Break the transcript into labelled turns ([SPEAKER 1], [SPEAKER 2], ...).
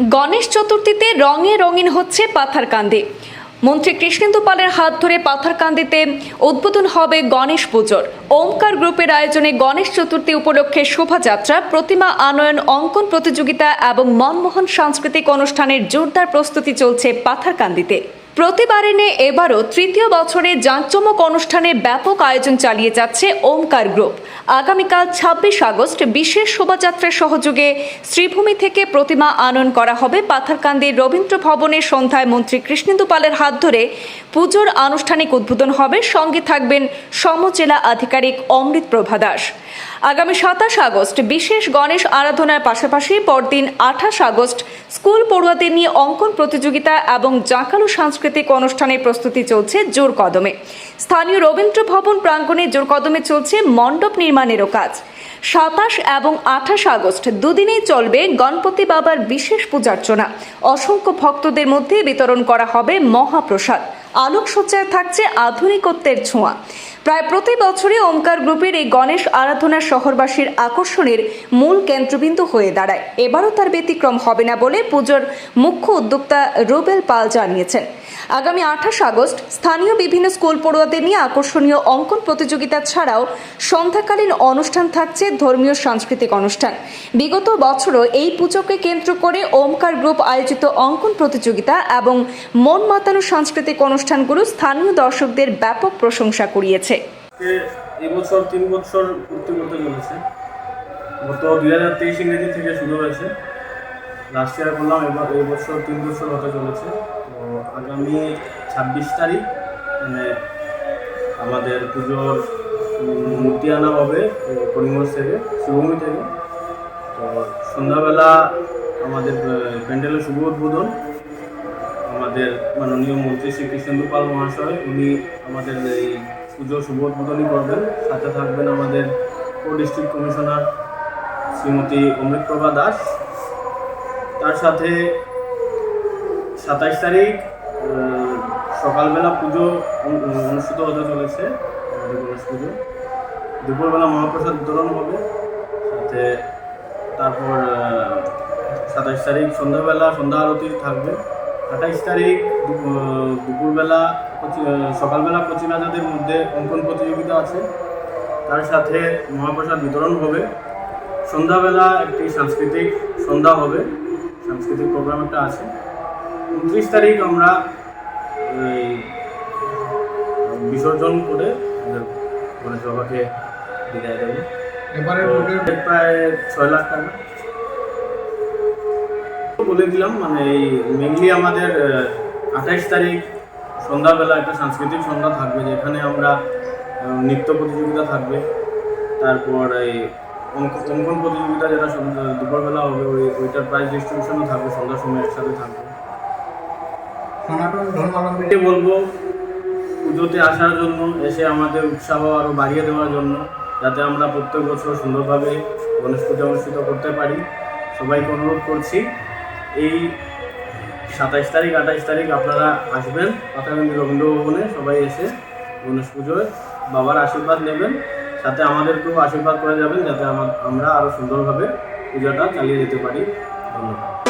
[SPEAKER 1] গণেশ চতুর্থীতে রঙে রঙিন হচ্ছে পাথারকান্দি। মন্ত্রী কৃষ্ণেন্দু পালের হাত ধরে পাথারকান্দিতে উদ্বোধন হবে গণেশ পুজোর। ওমকার গ্রুপের আয়োজনে গণেশ চতুর্থী উপলক্ষে শোভাযাত্রা, প্রতিমা আনয়ন, অঙ্কন প্রতিযোগিতা এবং মনমোহন সাংস্কৃতিক অনুষ্ঠানের জোরদার প্রস্তুতি চলছে পাথারকান্দিতে। প্রতিবারে নিয়ে এবারও তৃতীয় বছরে জাঁকজমক অনুষ্ঠানে ব্যাপক আয়োজন চালিয়ে যাচ্ছে ওমকার গ্রুপ। আগামীকাল ছাব্বিশ আগস্ট বিশেষ শোভাযাত্রার সহযোগে শ্রীভূমি থেকে প্রতিমা আনয়ন করা হবে। পাথারকান্দির রবীন্দ্র ভবনের সন্ধ্যায় মন্ত্রী কৃষ্ণেন্দু পালের হাত ধরে পুজোর আনুষ্ঠানিক উদ্বোধন হবে। সঙ্গে থাকবেন সমজেলা আধিকারিক অমৃত প্রভা দাস। আগামী সাতাশ আগস্ট বিশেষ গণেশ আরাধনার পাশাপাশি পরদিন আঠাশ আগস্ট স্কুল পড়ুয়াদের নিয়ে অঙ্কন প্রতিযোগিতা এবং জাঁকালু সাংস্কৃতিক অনুষ্ঠানের প্রস্তুতি চলছে জোর কদমে। স্থানীয় রবীন্দ্র ভবন প্রাঙ্গণে জোর কদমে চলছে মণ্ডপ নির্মাণেরও কাজ। সাতাশ এবং আঠাশ আগস্ট দুদিনেই চলবে গণপতি বাবার বিশেষ পূজার্চনা। অসংখ্য ভক্তদের মধ্যে বিতরণ করা হবে মহাপ্রসাদ। আলোকসজ্জায় থাকছে আধুনিকত্বের ছোঁয়া। প্রায় প্রতি বছরই ওমকার গ্রুপের এই গণেশ আরাধনা শহরবাসীর আকর্ষণের মূল কেন্দ্রবিন্দু হয়ে দাঁড়ায়। এবারও তার ব্যতিক্রম হবে না বলে পুজোর মুখ্য উদ্যোক্তা রুবেল পাল জানিয়েছেন। আগামী আঠাশ আগস্ট স্থানীয় বিভিন্ন স্কুল পড়ুয়াদের নিয়ে আকর্ষণীয় অঙ্কন প্রতিযোগিতা ছাড়াও সন্ধ্যাকালীন অনুষ্ঠান থাকছে ধর্মীয় সাংস্কৃতিক অনুষ্ঠান। বিগত বছরও এই পুজোকে কেন্দ্র করে ওমকার গ্রুপ আয়োজিত অঙ্কন প্রতিযোগিতা এবং মন মাতানো সাংস্কৃতিক অনুষ্ঠানগুলো স্থানীয় দর্শকদের ব্যাপক প্রশংসা
[SPEAKER 2] আজকে এবছর তিন বছর পূর্তি করতে চলেছে। গত দুই হাজার তেইশ ইংরেজি থেকে শুরু হয়েছে। লাস্ট ইয়ার করলাম এবার এই বছর তিন বছর হতে চলেছে। তো আগামী ছাব্বিশ তারিখ মানে আমাদের পুজোর মূর্তি আনা হবে করিমগঞ্জ থেকে শিবভূমি থেকে। তো সন্ধ্যাবেলা আমাদের প্যান্ডেলের শুভ উদ্বোধন। আমাদের মাননীয় মন্ত্রী শ্রী কৃষ্ণেন্দু মহাশয়, উনি আমাদের এই পুজো উদ্বোধনী করবেন সাথে থাকবেন আমাদের কো ডিস্ট্রিক্ট কমিশনার শ্রীমতী অমৃতপ্রভা দাস। তার সাথে সাতাইশ তারিখ সকালবেলা পুজো অনু- অনুষ্ঠিত হতে চলেছে গণেশ পুজো। দুপুরবেলা মহাপ্রসাদ বিতরণ হবে। সাথে তারপর সাতাইশ তারিখ সন্ধ্যাবেলা সন্ধ্যা আরতি থাকবে। আঠাইশ তারিখ দুপুরবেলা সকালবেলা কচিনাজাদের মধ্যে অঙ্কন প্রতিযোগিতা আছে। তার সাথে মহাপ্রসাদ বিতরণ হবে। সন্ধ্যাবেলা একটি সাংস্কৃতিক সন্ধ্যা হবে। সাংস্কৃতিক প্রোগ্রাম একটা আছে। উনত্রিশ তারিখ আমরা এই বিসর্জন করে গণেশ বাবাকে বিদায় দেবো।
[SPEAKER 3] এবারে
[SPEAKER 2] প্রায় ছয় লাখ টাকা। বলে দিলাম মানে এই মেনলি আমাদের আঠাইশ তারিখ সন্ধ্যাবেলা একটা সাংস্কৃতিক সন্ধ্যা থাকবে যেখানে আমরা নৃত্য প্রতিযোগিতা থাকবে। তারপর এই অঙ্কন প্রতিযোগিতা যেটা দুপুরবেলা হবে ওই ওইটার প্রাইজ ডিস্ট্রিবিউশনও থাকবে সন্ধ্যার সময় একসাথে থাকবে।
[SPEAKER 3] সনাতন
[SPEAKER 2] বলব পুজোতে আসার জন্য এসে আমাদের উৎসাহ আরও বাড়িয়ে দেওয়ার জন্য যাতে আমরা প্রত্যেক বছর সুন্দরভাবে গণেশ পুজো অনুষ্ঠিত করতে পারি। সবাইকে অনুরোধ করছি এই সাতাইশ তারিখ, আঠাইশ তারিখ আপনারা আসবেন। পাতাকান্দি রবীন্দ্র ভবনে, সবাই এসে গণেশ পুজোয় বাবার আশীর্বাদ নেবেন। সাথে আমাদেরকেও আশীর্বাদ করে যাবেন, যাতে আমা- আমরা আরও সুন্দরভাবে পূজাটা চালিয়ে যেতে পারি। ধন্যবাদ।